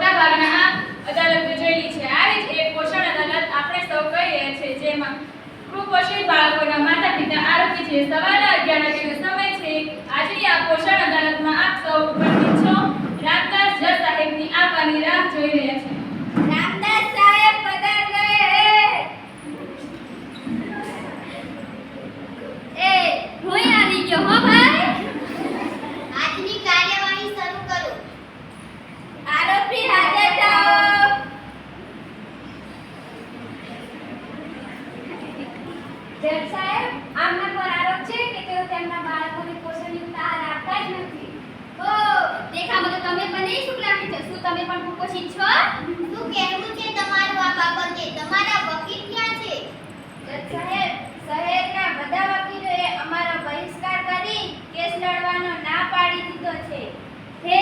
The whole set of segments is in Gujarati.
મોટા ભાગના અદાલતો જોયેલી છે. આવી જ એક પોષણ અદાલત આપણે સૌ કહીએ છીએ, જેમાં કુપોષિત બાળકોના માતા પિતા આરોપી છે. સવારના અગિયાર વાગ્યાનો સમય છે. આજની આ પોષણ અદાલતમાં આપ સૌ ઉપસ્થિત છો રામદાસ જજ સાહેબની આવવાની રાહ જોઈ રહ્યા છે રામદાસ સાહેબ પધારે એ હું આવી ગયો હો ભાઈ આજની કાર્યવાહી શરૂ કરો આરોપી હાજર થાઓ જજ સાહેબ આમના પર આરોપ છે કે તેઓ તેમના બાળકોને પોષણયુક્ત આહાર આપતા જ નથી. ઓ દેખામાં તો તમે પણ નહીં શું છો શું તમે પણ કુપોષિત છો? શું કહેવું છે તમારું આ બાબતે તમારા વકીલ ક્યાં છે? જજ સાહેબ શહેરના બધા વકીલોએ અમારો બહિષ્કાર કરી કેસ લડવાનો ના પાડી દીધો છે. હે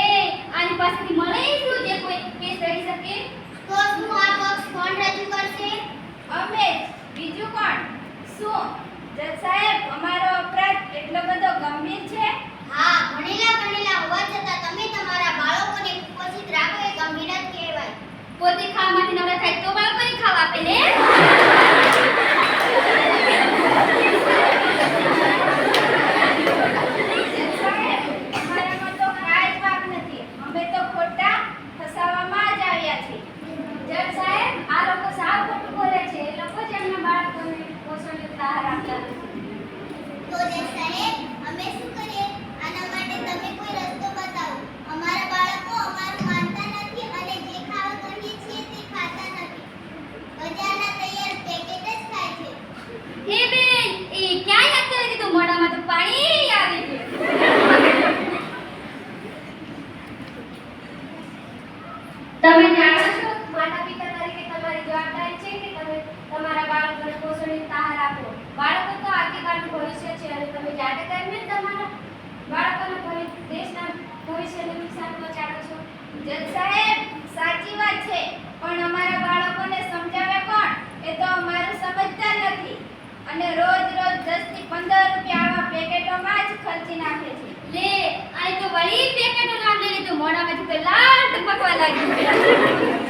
આની પાસેથી મળે શું જે કોઈ કેસ લડી શકે? તો શું આ પક્ષ કોણ રજૂ કરશે? અમે શું? જજ સાહેબ, અમારો અપરાધ એટલો બધો ગંભીર છે? હા, ભણેલા ભણેલા હોવા છતાં તમે તમારા બાળકોને કુપોષિત રાખો એ ગંભીર જ કહેવાય પોતે ખાવામાંથી નવરા થાય તો બાળકોને ખાવા આપે ને જજ સાહેબ, અમારામાં તો કાંઈ જ વાંક નથી. અમે તો ખોટા ફસાવામાં જ આવ્યા છીએ. જજ સાહેબ, આ લોકો સાવ ખોટું બોલે છે. એ લોકો જ એમના બાળકોને પોષણયુક્ત આહાર આપતા નથી. તો જજ સાહેબ અમે શું કરીએ આના માટે તમે કોઈ રસ્તો બતાવો અમારા બાળકો અમારું માનતા નથી અને જે ખાવા કહીએ છીએ તે ખાતા નથી બજારના તૈયાર પેકેટ જ ખાય છે એ બેન, એ ક્યાં યાદ કરી દીધું? મોઢામાં તો પાણી આવી ગયું. તમે જાણો છો, માતા પિતા તરીકે તમારી જવાબદારી છે કે તમે તમારા બાળકોને પોષણની તાહાર આપો. બાળકો તો આગળનું ભવિષ્ય છે અને તમે જાતે કરીને તમારા બાળકોના દેશના ભવિષ્યને નુકસાન પહોંચાડો છો. જજ સાહેબ, સાચી વાત છે, પણ અમારા બાળકોને સમજાવે કોણ? એ તો અમારું સમજતા નથી. અને રોજ રોજ 10 થી 15 રૂપિયા આવા પેકેટોમાં જ ખર્ચી નાખે છે. લે, આ તો વળી પેકેટો નામ લઈ લીધું. મોઢામાંથી તો ટપકવા લાગ્યું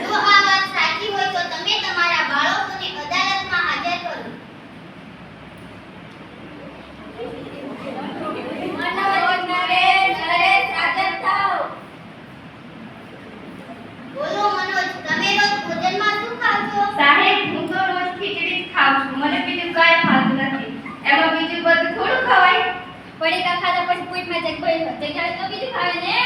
જો આ વાત સાચી હોય તો તમે તમારા બાળકોને અદાલતમાં હાજર કરો મનોજ નરેશ નરેશ હાજર થાઓ બોલો મનોજ તમે રોજ ભોજનમાં શું ખાવ છો સાહેબ હું તો રોજ ખીચડી જ ખાઉં છું મને બીજું કાંઈ ભાવતું નથી એમાં બીજું બધું થોડું ખવાય પડીકા ખાધા પછી પેટમાં જગ્યા જગ્યા તો બીજું ખાવે ને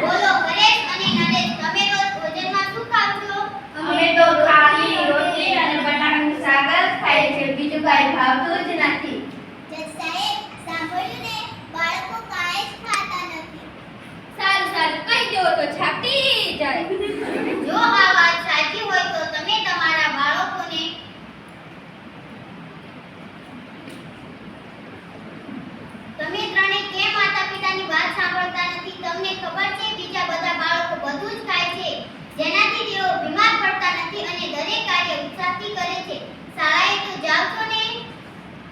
બોલો હરેશ અને નરેશ તમે રોજ ભોજનમાં શું ખાવ છો અમે તો ખાલી રોટલી અને બટાકાનું શાક જ ખાઈએ છીએ બીજું કાંઈ ભાવતું જ નથી જજ સાહેબ સાંભળ્યું ને બાળકો કાંઈ જ ખાતા નથી સારું સારું કહી દેવો તો છાપટી જાય જો આ વાત સાચી હોય તો તમે તમારા બાળકોને તમે ત્રણે કેમ માતા પિતાની વાત સાંભળતા તમને ખબર છે, બીજા બધા બાળકો બધું જ ખાય છે. જેનાથી તેઓ બીમાર પડતા નથી અને દરેક કાર્ય ઉત્સાહથી કરે છે. શાળાએ તો જાવ છો ને?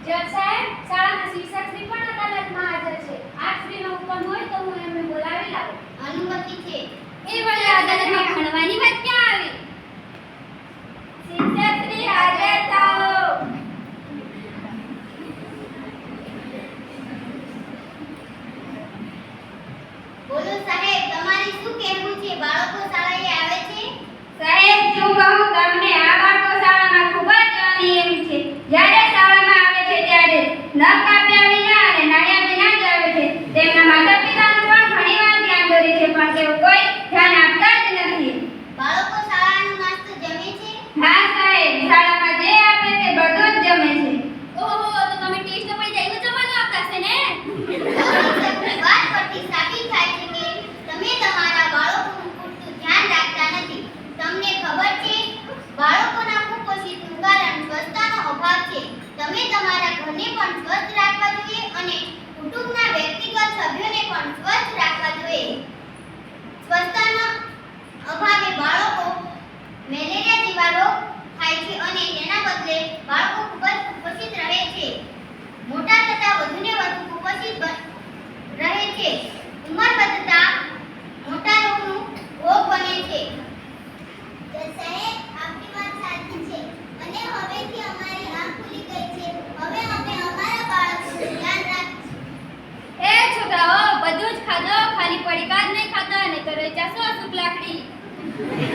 જજ સાહેબ, શાળાના શિક્ષક શ્રી પણ અદાલતમાં હાજર છે. આ શ્રીનો હુકમ હોય તો હું એમને બોલાવી લાવું અનુમતિ છે એ વળી અદાલતમાં ભણવાની વાત ક્યાં આવી શિક્ષક શ્રી હાજર થાઓ બોલો સાહેબ તમારે શું કહેવું છે બાળકો શાળાએ આવે છે સાહેબ શું કહું તમને આ બાળકો શાળામાં ખૂબ જ અનિયમ છે જ્યારે શાળામાં આવે છે ત્યારે ન કાપ્યા વિના અને નાહ્યા વિના જ આવે છે તેમના માતા પિતાનું પણ ઘણીવાર ધ્યાન દોરે છે પણ તેઓ કોઈ ધ્યાન આપતા જ નથી બાળકો શાળાનો નાસ્તો જમે છે હા સાહેબ શાળામાં જે આપે તે બધું જ જમે છે ઓહો તો તમે ટેસ્ટ પડી જાય એવું જમવાનું આપતા છે ને શિક્ષકની વાત પરથી સાબિત થાય છે કે તમે તમારા બાળકોનું પૂરતું ધ્યાન રાખતા નથી તમને ખબર છે બાળકોના કુપોષિતનું કારણ સ્વચ્છતાનો અભાવ છે તમે તમારા ઘરને પણ સ્વચ્છ રાખવા જોઈએ અને કુટુંબના વ્યક્તિગત સભ્યોને પણ સ્વચ્છ રાખવા જોઈએ. સ્વચ્છતાના અભાવે બાળકો મેલેરિયા જેવા રોગ થાય છે અને તેના બદલે બાળકો ખૂબ જ કુપોષિત રહે છે. મોટા થતા વધુને વધુ કુપોષિત રહે છે. ઉંમર ખાલી પડીકા